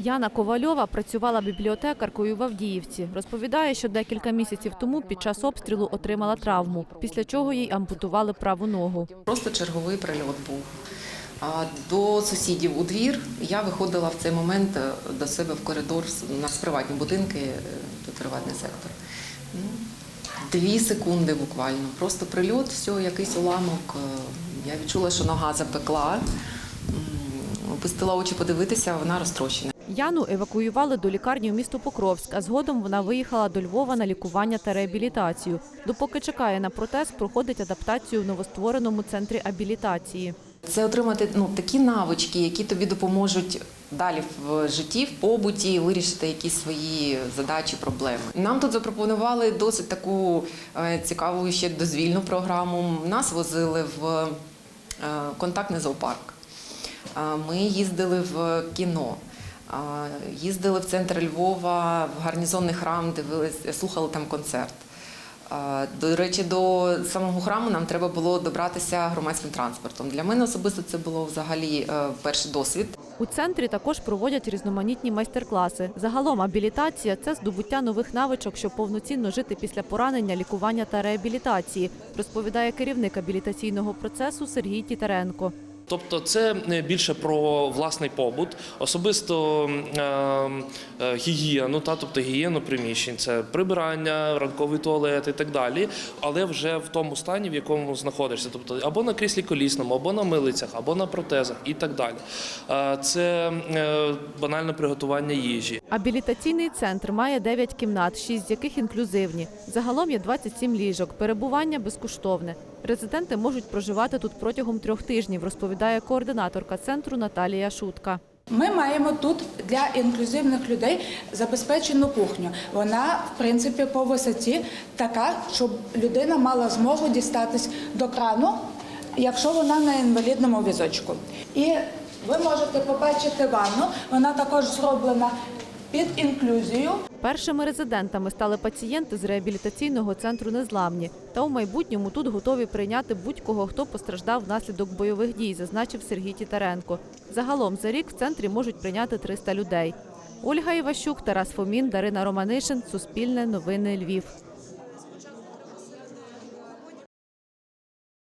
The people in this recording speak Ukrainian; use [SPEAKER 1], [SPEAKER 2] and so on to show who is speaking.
[SPEAKER 1] Яна Ковальова працювала бібліотекаркою в Авдіївці. Розповідає, що декілька місяців тому під час обстрілу отримала травму, після чого їй ампутували праву ногу.
[SPEAKER 2] Просто черговий прильот був. До сусідів у двір я виходила в цей момент е, до себе в коридор. У нас приватні будинки, е, тут приватний сектор. Ну, Дві секунди буквально. Просто прильот, все, якийсь уламок. Е, Я відчула, що нога запекла. Опустила очі подивитися, вона розтрощена.
[SPEAKER 1] Яну евакуювали до лікарні у місто Покровськ, а згодом вона виїхала до Львова на лікування та реабілітацію. Допоки чекає на протез, проходить адаптацію в новоствореному центрі абілітації.
[SPEAKER 2] Це отримати ну, такі навички, які тобі допоможуть далі в житті, в побуті вирішити якісь свої задачі, проблеми. Нам тут запропонували досить таку е, цікаву ще дозвільну програму. Нас возили в е, контактний зоопарк. Е, Ми їздили в кіно. Їздили в центр Львова, в гарнізонний храм, дивились, слухали там концерт. До речі, до самого храму нам треба було добратися громадським транспортом. Для мене особисто це було взагалі е, перший досвід.
[SPEAKER 1] У центрі також проводять різноманітні майстер-класи. Загалом абілітація це здобуття нових навичок, щоб повноцінно жити після поранення, лікування та реабілітації, розповідає керівник абілітаційного процесу Сергій Тітаренко.
[SPEAKER 3] Тобто це е, більше про власний побут, особисто е, е, гігієну, та тобто гігієну приміщень, це прибирання, ранковий туалет і так далі, але вже в тому стані, в якому знаходишся, тобто або на кріслі колісному, або на милицях, або на протезах і так далі. Це банальне приготування їжі.
[SPEAKER 1] Абілітаційний центр має 9 кімнат, 6 з яких інклюзивні. Загалом є 27 ліжок. Перебування безкоштовне. Резиденти можуть проживати тут протягом трьох тижнів, розповідає координаторка центру Наталія Шутка.
[SPEAKER 4] Ми маємо тут для інклюзивних людей забезпечену кухню. Вона, в принципі, по висоті така, щоб людина мала змогу дістатись до крану, якщо вона на інвалідному візочку. І ви можете побачити ванну. Вона також зроблена під інклюзію.
[SPEAKER 1] Першими резидентами стали пацієнти з реабілітаційного центру Незламні. Та у майбутньому тут готові прийняти будь-кого, хто постраждав внаслідок бойових дій, зазначив Сергій Тітаренко. Загалом за рік в центрі можуть прийняти 300 людей. Ольга Іващук, Тарас Фомін, Дарина Романишин. Суспільне новини Львів.